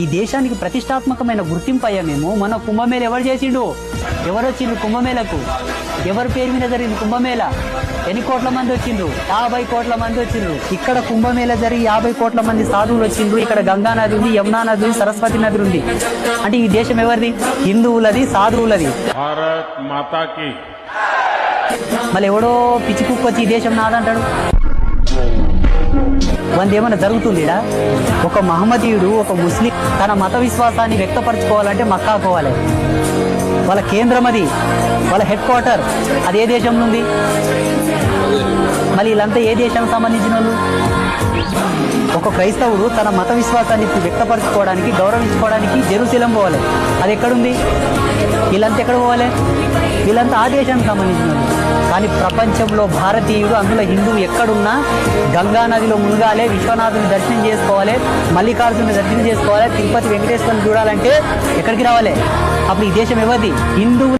ఈ దేశానికి ప్రతిష్టాత్మకమైన గుర్తింపు అయ్యామేమో మన కుంభమేళ ఎవరు చేసిండు? ఎవరు వచ్చిండ్రు కుంభమేళకు? ఎవరి పేరు మీద జరిగింది కుంభమేళ? ఎన్ని కోట్ల మంది వచ్చిండ్రు? యాభై కోట్ల మంది వచ్చిండ్రు. ఇక్కడ కుంభమేళ జరిగి యాభై కోట్ల మంది సాధువులు వచ్చిండ్రు. ఇక్కడ గంగా నది ఉంది యమునా నది ఉంది సరస్వతి నది ఉంది. అంటే ఈ దేశం ఎవరిది? హిందువులది సాధువులది. మళ్ళీ ఎవడో పిచ్చి కుక్కొచ్చి ఈ దేశం నాదంటాడు? వంద ఏమైనా జరుగుతుంది ఒక మహమ్మదీయుడు ఒక ముస్లిం తన మత విశ్వాసాన్ని వ్యక్తపరచుకోవాలంటే మక్కా పోవాలి. వాళ్ళ కేంద్రం అది వాళ్ళ హెడ్ క్వార్టర్. అది ఏ దేశం నుండి? మళ్ళీ వీళ్ళంతా ఏ దేశానికి సంబంధించిన వాళ్ళు? ఒక క్రైస్తవుడు తన మత విశ్వాసాన్ని వ్యక్తపరచుకోవడానికి గౌరవించుకోవడానికి జెరూసలం పోవాలి. అది ఎక్కడుంది? వీళ్ళంతా ఎక్కడ పోవాలి? వీళ్ళంతా ఆ దేశానికి సంబంధించిన వాళ్ళు. కానీ ప్రపంచంలో భారతీయుడు అందులో హిందువు ఎక్కడున్నా గంగా నదిలో మునగాలి విశ్వనాథుని దర్శనం చేసుకోవాలి మల్లికార్జున దర్శనం చేసుకోవాలి తిరుపతి వెంకటేశ్వరుని చూడాలంటే ఎక్కడికి రావాలి? అప్పుడు ఈ దేశం ఎవరిది? హిందువు